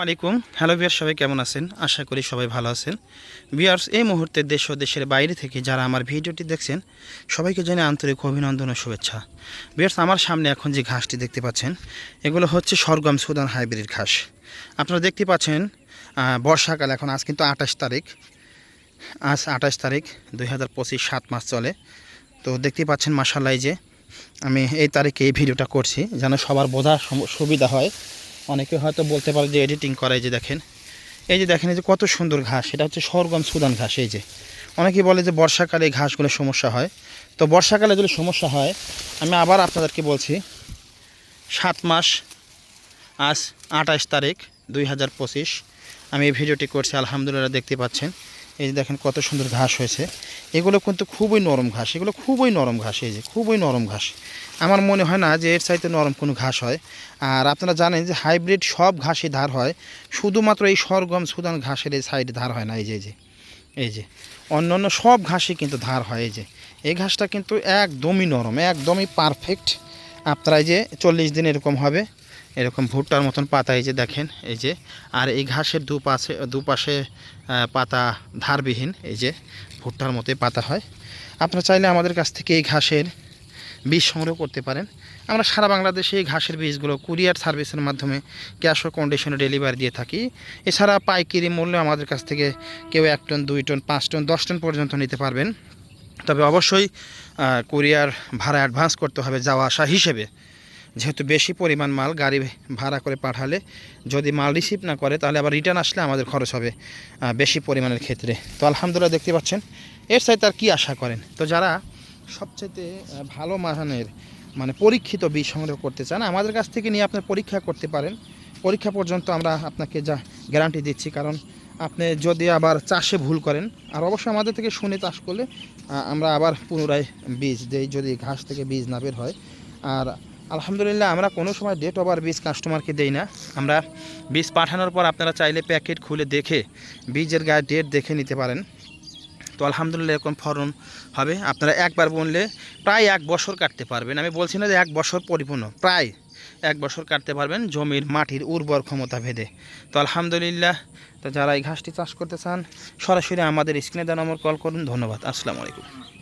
আলাইকুম হ্যালো বিয়ার সবাই কেমন আছেন? আশা করি সবাই ভালো আছেন। বিয়ার্স এই মুহূর্তে দেশ ও দেশের বাইরে থেকে যারা আমার ভিডিওটি দেখছেন, সবাইকে জানিয়ে আন্তরিক অভিনন্দন ও শুভেচ্ছা। বিয়ার্স আমার সামনে এখন যে ঘাসটি দেখতে পাচ্ছেন, এগুলো হচ্ছে সরগম সুদান হাইব্রিড ঘাস। আপনারা দেখতে পাচ্ছেন বর্ষাকাল এখন, আজ কিন্তু আঠাশ তারিখ। আজ আঠাশ তারিখ, দুই হাজার পঁচিশ, সাত মাস চলে। তো দেখতে পাচ্ছেন মাসাল্লাই যে আমি এই তারিখে এই ভিডিওটা করছি, যেন সবার সম- সুবিধা হয়। অনেকে হয়তো বলতে পারে যে এডিটিং করে এই যে দেখেন। এই যে দেখেন, এই যে কত সুন্দর ঘাস, এটা হচ্ছে সরগম সুদান ঘাস, এই যে। অনেকে বলে যে বর্ষাকালে এই ঘাসগুলো সমস্যা হয়। তো বর্ষাকালে যদি সমস্যা হয়, আমি আবার আপনাদেরকে বলছি, সাত মাস, আজ আঠাশ তারিখ দুই হাজার পঁচিশ, আমি এই ভিডিওটি করছি, আলহামদুলিল্লাহ দেখতে পাচ্ছেন। এই যে দেখেন কত সুন্দর ঘাস হয়েছে। এগুলো কিন্তু খুবই নরম ঘাস, এগুলো খুবই নরম ঘাস এই যে, খুবই নরম ঘাস। আমার মনে হয় না যে এর চাইতে নরম কোনো ঘাস হয়। আর আপনারা জানেন যে হাইব্রিড সব ঘাসই ধার হয়, শুধুমাত্র এই সরগম সুদান ঘাসের এই সাইডে ধার হয় না, এই যে এই যে এই যে অন্য অন্য সব ঘাসই কিন্তু ধার হয়, এই যে, এই ঘাসটা কিন্তু একদমই নরম, একদমই পারফেক্ট আপনারা এই যে চল্লিশ দিন এরকম হবে, এরকম ভুট্টার মতন পাতা এই যে দেখেন, এই যে, আর এই ঘাসের দুপাশে দুপাশে পাতা ধারবিহীন, এই যে ভুট্টার মতোই পাতা হয়। আপনারা চাইলে আমাদের কাছ থেকে এই ঘাসের বীজ সংগ্রহ করতে পারেন। আমরা সারা বাংলাদেশে এই ঘাসের বীজগুলো কুরিয়ার সার্ভিসের মাধ্যমে ক্যাশ ও কন্ডিশনে ডেলিভারি দিয়ে থাকি। এছাড়া পাইকারি মূল্যে আমাদের কাছ থেকে কেউ এক টন, দুই টন, পাঁচ টন, দশ টন পর্যন্ত নিতে পারবেন। তবে অবশ্যই কুরিয়ার ভাড়া অ্যাডভান্স করতে হবে যাওয়া আসা হিসেবে। যেহেতু বেশি পরিমাণ মাল গাড়ি ভাড়া করে পাঠালে যদি মাল রিসিভ না করে, তাহলে আবার রিটার্ন আসলে আমাদের খরচ হবে বেশি পরিমাণের ক্ষেত্রে। তো আলহামদুলিল্লাহ দেখতে পাচ্ছেন, এর সাথে আর কী আশা করেন? তো যারা সবচেয়ে ভালো মানের মানে পরীক্ষিত বীজ সংগ্রহ করতে চান, আমাদের কাছ থেকে নিয়ে আপনার পরীক্ষা করতে পারেন। পরীক্ষা পর্যন্ত আমরা আপনাকে যা গ্যারান্টি দিচ্ছি, কারণ আপনি যদি আবার চাষে ভুল করেন, আর অবশ্যই আমাদের থেকে শুনে চাষ করলে আমরা আবার পুনরায় বীজ দেই, যদি ঘাস থেকে বীজ না বের হয়। আর আলহামদুলিল্লাহ, আমরা কোনো সময় ডেট ওভার বীজ কাস্টমারকে দেই না। আমরা বীজ পাঠানোর পর আপনারা চাইলে প্যাকেট খুলে দেখে, বীজের গায়ে ডেট দেখে নিতে পারেন। তো আলহামদুলিল্লাহ এরকম ফলন হবে। আপনারা একবার বুনলে প্রায় এক বছর কাটতে পারবেন। আমি বলছি না যে এক বছর পরিপূর্ণ, প্রায় এক বছর কাটতে পারবেন জমির মাটির উর্বর ক্ষমতা ভেদে। তো আলহামদুলিল্লাহ, তো যারা এই ঘাসটি চাষ করতে চান, সরাসরি আমাদের স্ক্রিনে দেওয়া নম্বর কল করুন। ধন্যবাদ। আসসালামু আলাইকুম।